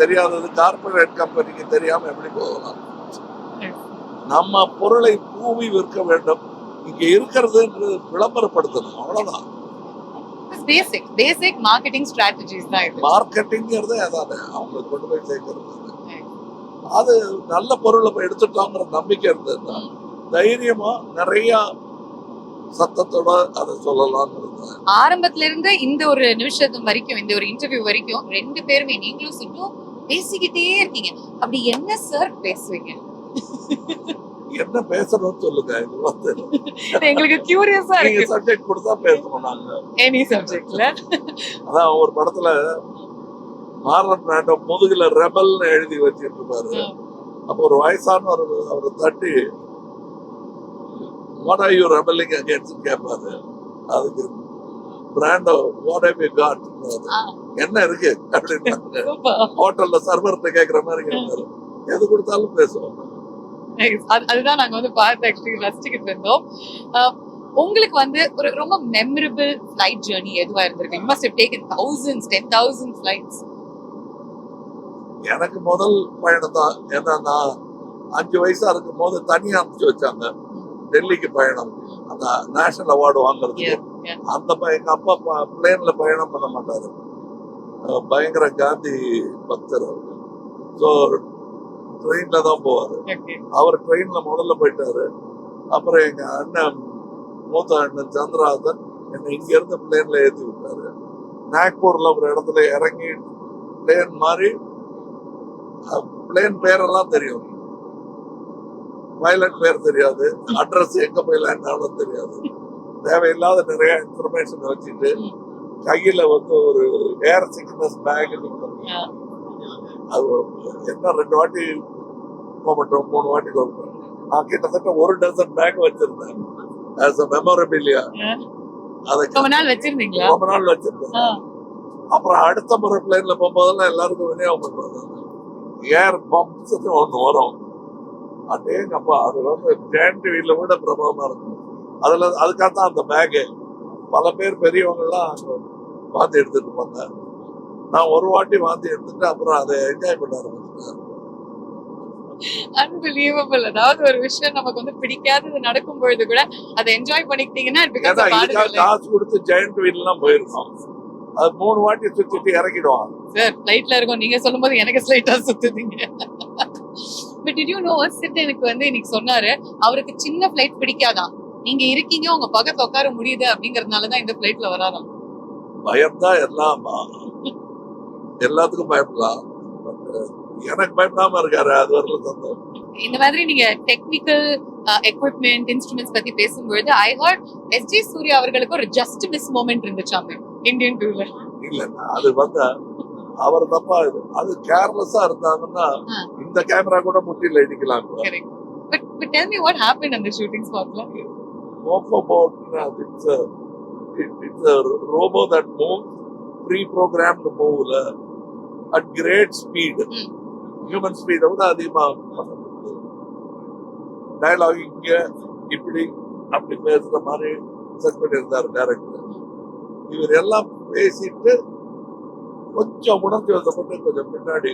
தெரியாதது கார்பரேட் கம்பெனிக்கு தெரியாம எப்படி போகலாம்? நம்ம பொருளை பூவி விற்க வேண்டும். இங்க இருக்கிறதுன்றது விளம்பரப்படுத்தணும். அவ்வளவுதான். பேசிக் பேசிக் மார்க்கெட்டிங் ஸ்ட்ராட்டஜிஸ் தான் இது. மார்க்கெட்டிங்கிறது அதானே. அவங்களுக்கு கொண்டு போய் சேர்க்கறது. அது நல்ல பொருளை போய் எடுத்துட்டோங்கிற நம்பிக்கை இருந்ததுன்னா தைரியமா நிறைய சத்தத்தோட அதை சொல்லலாம்ங்கிறது ஆரம்பத்துல இருந்து இந்த ஒரு நிமிஷத்து வரைக்கும் இந்த ஒரு இன்டர்வியூ வரைக்கும் ரெண்டு பேருமே நீங்களும் சுட்டும் பேசிக்கிட்டே இருக்கீங்க. அப்படி என்ன சார் பேசுவீங்க என்ன பேசணும்னு சொல்லுங்க எங்களுக்கு கியூரியஸா இருக்கு. சப்ஜெக்ட் கொடுத்தா பேசணும் நாங்க. எனி சப்ஜெக்ட்ல அதான் ஒரு படத்துல மார்லன் பிராண்டோ முதுகுல ரெபல்னு எழுதி வச்சிட்டு இருப்பாரு அப்போ ஒரு வயசான ஒரு அவரை தட்டி what are you rebelling against கேட்பாரு அதுக்கு Brando what have you got என்ன இருக்கு? அப்படின்னு ஹோட்டல்ல சர்வர்கிட்ட கேக்குற மாதிரி கேட்பாரு எது கொடுத்தாலும் பேசுவோம். அதுதான் நாங்க வந்து பார்த்து ஆக்சுவலி ரசிச்சுக்கிட்டு இருந்தோம். உங்களுக்கு வந்து ஒரு ரொம்ப மெமரபிள் ஃபிளைட் ஜேர்னி எதுவா இருந்திருக்கு? You must have taken thousands ten thousand flights எனக்கு முதல் பயணம் தான். ஏன்னா நான் அஞ்சு வயசா இருக்கும் போது தனியா அனுப்பிச்சு வச்சாங்க. டெல்லிக்கு பயணம். அந்த நேஷனல் அவார்டு வாங்குறதுக்கு. அந்த எங்க அப்பா பிளேன்ல பயணம் பண்ண மாட்டாரு. பயங்கர காந்தி பக்தர் ஸோ ட்ரெயின்ல தான் போவாரு. அவர் ட்ரெயின்ல முதல்ல போயிட்டாரு. அப்புறம் எங்க அண்ணன் மூத்த அண்ணன் சந்திரஹாசன் என்னை இங்க இருந்து பிளேன்ல ஏத்தி விட்டாரு. நாக்பூர்ல ஒரு இடத்துல இறங்கி பிளேன் மாதிரி பிளேன் பேரெல்லாம் தெரியும். பைலட் பேர் தெரியாது. அட்ரஸ் எங்க போய் லேண்ட் ஆகணும் தெரியாது. தேவையில்லாத நிறைய இன்ஃபர்மேஷன் வச்சுட்டு. கையில வந்து ஒரு ஏர் சிக்னஸ் பேக். அது என்ன ரெண்டு வாட்டி போகட்டும் மூணு வாட்டி போகட்டும் நான் கிட்டத்தட்ட ஒரு டசன் பேக் வச்சிருந்தேன் ஆஸ் அ மெமரபிலியா. அதை ரொம்ப நாள் வச்சிருந்தீங்களா ரொம்ப நாள் வச்சிருந்தேன். அப்புறம் அடுத்த முறை பிளேன்ல போகும்போதெல்லாம் எல்லாருக்கும் விநியோகம் பண்ணுவாங்க ஏர் பம்ப்ஸ் ஒன்று வரும் அடேங்கப்பா அது வந்து ஜெயண்ட் வீல்ல விட பிரபலமா இருக்கும் அதுல அதுக்காக தான் அந்த பேகு பல பேர் பெரியவங்க எல்லாம் அங்க வாந்தி எடுத்துட்டு இருப்பாங்க. நான் ஒரு வாட்டி வாந்தி எடுத்துட்டு அப்புறம் அதை என்ஜாய் பண்ண ஆரம்பிச்சிட்டேன். அன்பிலீவபிள் அதாவது ஒரு விஷயம் நமக்கு வந்து பிடிக்காதது நடக்கும் பொழுது கூட அதை என்ஜாய் பண்ணிக்கிட்டீங்கன்னா. காசு கொடுத்து ஜெயண்ட் வீல் எல்லாம் போயிருக்கோம். அது மூணு வாட்டி சுத்திட்டு இறக்கிடுவாங்க. சார் ஃபிளைட்ல இருக்கும். நீங்க சொல்லும்போது எனக்கு ஸ்லைட்டா சுத்துதீங்க. பட் டிட் யூ நோ சிட் எனக்கு வந்து இன்னைக்கு சொன்னாரு அவருக்கு சின்ன ஃபிளைட் பிடிக்காதான். நீங்க இருக்கீங்க உங்க பக்கத்துல உட்கார முடியுது அப்படிங்கறதுனால தான் இந்த ஃபிளைட்ல வராராம். பயம்தான் எல்லாம்? எல்லாத்துக்கும் பயப்படலாம். பட் எனக்கு பயப்படாம இருக்காரு அது வரல சந்தோஷம். இந்த மாதிரி நீங்க டெக்னிக்கல் எக்யூப்மெண்ட் இன்ஸ்ட்ருமெண்ட்ஸ் பத்தி பேசும்பொழுது I heard S G Surya அவர்களுக்கு ஒரு ஜஸ்ட் மிஸ் மூமெண்ட் இருந்துச்சாமே இந்தியன் டூர்ல இல்ல அது வந்து அவர் தப்பா இது. அது கேர்லெஸ்ஸா இருந்தாங்கன்னா. இந்த கேமரா கூட முட்டில இடிக்கலாம். But but tell me what happen அந்த ஷூட்டிங் ஸ்பாட்ல bot it's it's robo that move pre programmed மூவ்ல at great speed hmm. Human ஸ்பீடை விட அதிகமா டயலாக் இங்க இப்படி அப்படி பேசுற மாதிரி செட் பண்ணியிருந்தாரு டேரக்டர் இவர் எல்லாம் பேசிட்டு கொஞ்சம் உணர்ச்சி வசப்பட்டு கொஞ்சம் பின்னாடி